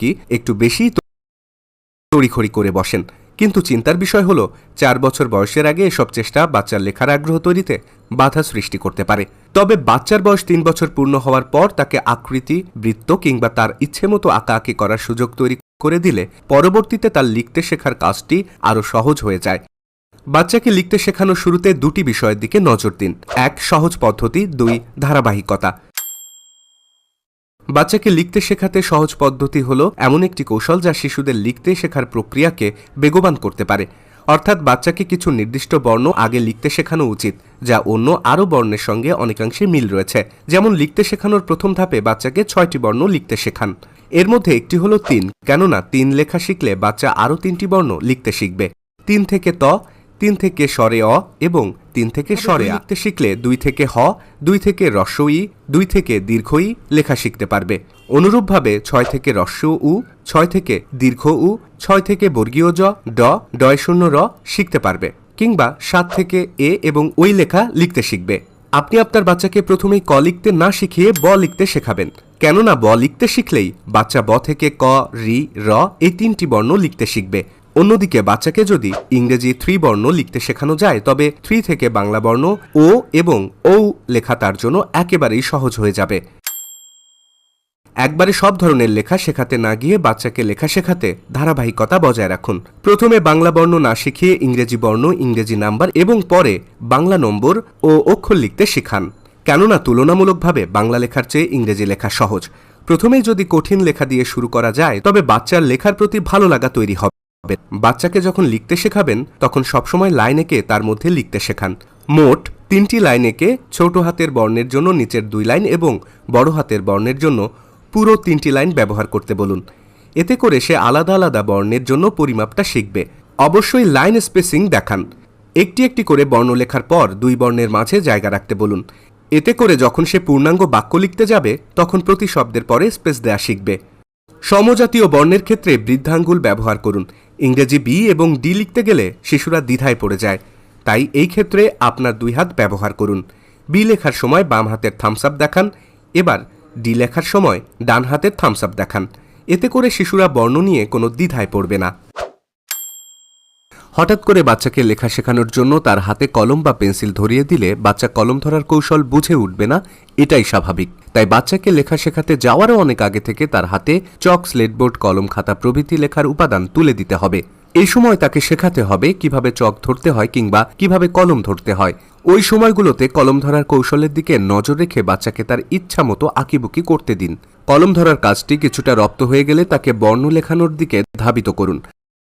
কি একটু বেশি তড়িখড়ি করে বসেন। কিন্তু চিন্তার বিষয় হলো, চার বছর বয়সের আগে এসব চেষ্টা বাচ্চার লেখার আগ্রহ তৈরিতে বাধা সৃষ্টি করতে পারে। তবে বাচ্চার বয়স তিন বছর পূর্ণ হওয়ার পর তাকে আকৃতি, বৃত্ত কিংবা তার ইচ্ছে মতো আঁকাআঁকি করার সুযোগ তৈরি করে দিলে পরবর্তীতে তার লিখতে শেখার কাজটি আরও সহজ হয়ে যায়। বাচ্চাকে লিখতে শেখানোর শুরুতে দুটি বিষয়ের দিকে নজর দিন। এক, সহজ পদ্ধতি। দুই, ধারাবাহিকতা। বাচ্চাকে লিখতে শেখাতে সহজ পদ্ধতি হলো এমন একটি কৌশল যা শিশুদের লিখতে শেখার প্রক্রিয়াকে বেগবান করতে পারে। অর্থাৎ বাচ্চাকে কিছু নির্দিষ্ট বর্ণ আগে লিখতে শেখানো উচিত, যা অন্য আরও বর্ণের সঙ্গে অনেকাংশে মিল রয়েছে। যেমন, লিখতে শেখানোর প্রথম ধাপে বাচ্চাকে ছয়টি বর্ণ লিখতে শেখান। এর মধ্যে একটি হলো তিন, কেননা তিন লেখা শিখলে বাচ্চা আরও তিনটি বর্ণ লিখতে শিখবে। তিন থেকে ত তিন থেকে স্বরে অ এবং তিন থেকে স্বরে আ। লিখতে শিখলে দুই থেকে হ দুই থেকে রস্ব ই দুই থেকে দীর্ঘ ই লেখা শিখতে পারবে। অনুরূপভাবে ছয় থেকে রস্য উ ছয় থেকে দীর্ঘ উ ছয় থেকে বর্গীয় জ ড ডয় শূন্য র শিখতে পারবে কিংবা সাত থেকে এ এবং ওই লেখা লিখতে শিখবে। আপনি আপনার বাচ্চাকে প্রথমেই ক লিখতে না শিখিয়ে ব লিখতে শেখাবেন। কেননা ব লিখতে শিখলেই বাচ্চা ব থেকে ক রি র এই তিনটি বর্ণ লিখতে শিখবে। অন্যদিকে বাচ্চাকে যদি ইংরেজি থ্রি বর্ণ লিখতে শেখানো যায়, তবে থ্রি থেকে বাংলা বর্ণ, ও এবং ঔ লেখা তার জন্য একেবারেই সহজ হয়ে যাবে। একবারে সব ধরনের লেখা শেখাতে না গিয়ে বাচ্চাকে লেখা শেখাতে ধারাবাহিকতা বজায় রাখুন। প্রথমে বাংলা বর্ণ না শিখিয়ে ইংরেজি বর্ণ, ইংরেজি নাম্বার এবং পরে বাংলা নম্বর ও অক্ষর লিখতে শেখান। কেননা তুলনামূলকভাবে বাংলা লেখার চেয়ে ইংরেজি লেখা সহজ। প্রথমেই যদি কঠিন লেখা দিয়ে শুরু করা যায়, তবে বাচ্চার লেখার প্রতি ভালো লাগা তৈরি হবে। বাচ্চাকে যখন লিখতে শেখাবেন, তখন সবসময় লাইন এঁকে তার মধ্যে লিখতে শেখান। মোট তিনটি লাইন এঁকে ছোট হাতের বর্ণের জন্য নিচের দুই লাইন এবং বড় হাতের বর্ণের জন্য পুরো তিনটি লাইন ব্যবহার করতে বলুন। এতে করে সে আলাদা আলাদা বর্ণের জন্য পরিমাপটা শিখবে। অবশ্যই লাইন স্পেসিং দেখান। একটি একটি করে বর্ণ লেখার পর দুই বর্ণের মাঝে জায়গা রাখতে বলুন। এতে করে যখন সে পূর্ণাঙ্গ বাক্য লিখতে যাবে, তখন প্রতি শব্দের পরে স্পেস দেয়া শিখবে। সমজাতীয় বর্ণের ক্ষেত্রে বৃদ্ধাঙ্গুল ব্যবহার করুন। ইংরেজি বি এবং ডি লিখতে গেলে শিশুরা দ্বিধায় পড়ে যায়। তাই এই ক্ষেত্রে আপনার দুই হাত ব্যবহার করুন। বি লেখার সময় বাম হাতের থামস আপ দেখান। এবার ডি লেখার সময় ডান হাতের থামস আপ দেখান। এতে করে শিশুরা বর্ণ নিয়ে কোনো দ্বিধায় পড়বে না। হঠাৎ করে বাচ্চাকে লেখা শেখানোর জন্য তার হাতে কলম বা পেন্সিল ধরিয়ে দিলে বাচ্চা কলম ধরার কৌশল বুঝে উঠবে না, এটাই স্বাভাবিক। তাই বাচ্চাকে লেখা শেখাতে যাওয়ারও অনেক আগে থেকে তার হাতে চক, স্লেটবোর্ড, কলম, খাতা প্রভৃতি লেখার উপাদান তুলে দিতে হবে। এই সময় তাকে শেখাতে হবে কীভাবে চক ধরতে হয় কিংবা কীভাবে কলম ধরতে হয়। ওই সময়গুলোতে কলম ধরার কৌশলের দিকে নজর রেখে বাচ্চাকে তার ইচ্ছা মতো আঁকিবুকি করতে দিন। কলম ধরার কাজটি কিছুটা রপ্ত হয়ে গেলে তাকে বর্ণ লেখানোর দিকে ধাবিত করুন।